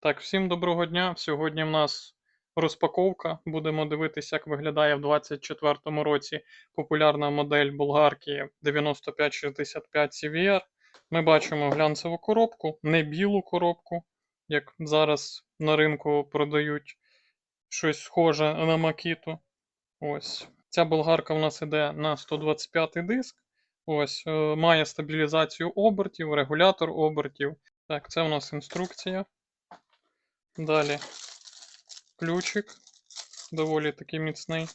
Так, всім доброго дня. Сьогодні в нас розпаковка. Будемо дивитися, як виглядає в 2024 році популярна модель болгарки 9565 CVR. Ми бачимо глянцеву коробку, не білу коробку, як зараз на ринку продають щось схоже на макіту. Ось. Ця болгарка в нас іде на 125 диск. Ось, е, має стабілізацію обертів, регулятор обертів. Так, це у нас інструкція. Далі ключик, доволі такий міцний.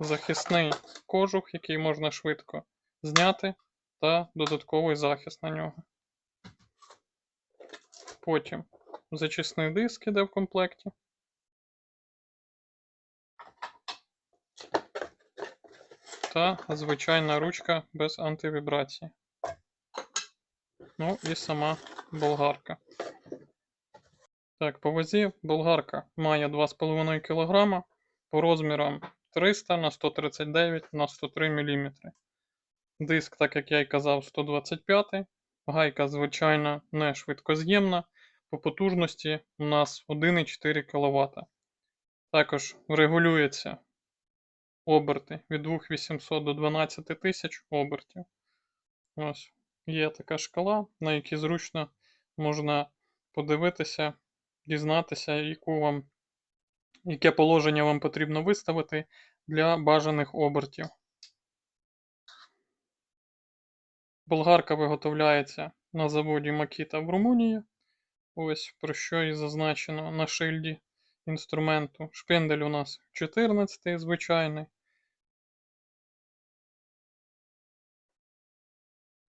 Захисний кожух, який можна швидко зняти, та додатковий захист на нього. Потім зачисний диск іде в комплекті. Та звичайна ручка без антивібрації. Ну і сама болгарка. Так, по вазі болгарка має 2,5 кг по розмірам 300 на 139 на 103 мм. Диск, так як я й казав, 125 Гайка, звичайно, не швидкоз'ємна. По потужності у нас 1,4 кВт. Також регулюється оберти від 2800 до 12000 обертів. Ось є така шкала, на якій зручно можна подивитися, дізнатися, яку вам, яке положення вам потрібно виставити для бажаних обертів. Болгарка виготовляється на заводі Makita в Румунії. Ось про що і зазначено на шильді інструменту. Шпиндель у нас 14 звичайний.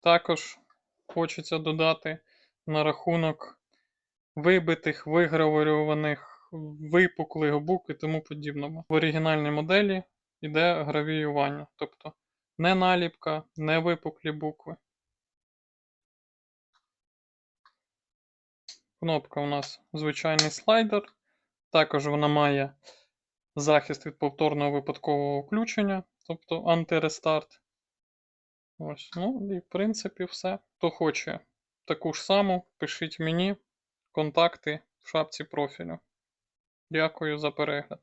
Також хочеться додати на рахунок вибитих, вигравірованих, випуклих букв і тому подібного. В оригінальній моделі йде гравіювання, тобто не наліпка, не випуклі букви. Кнопка у нас звичайний слайдер. Також вона має захист від повторного випадкового включення, тобто антирестарт. Ось, ну і в принципі все. Хто хоче таку ж саму, пишіть мені контакти в шапці профілю. Дякую за перегляд.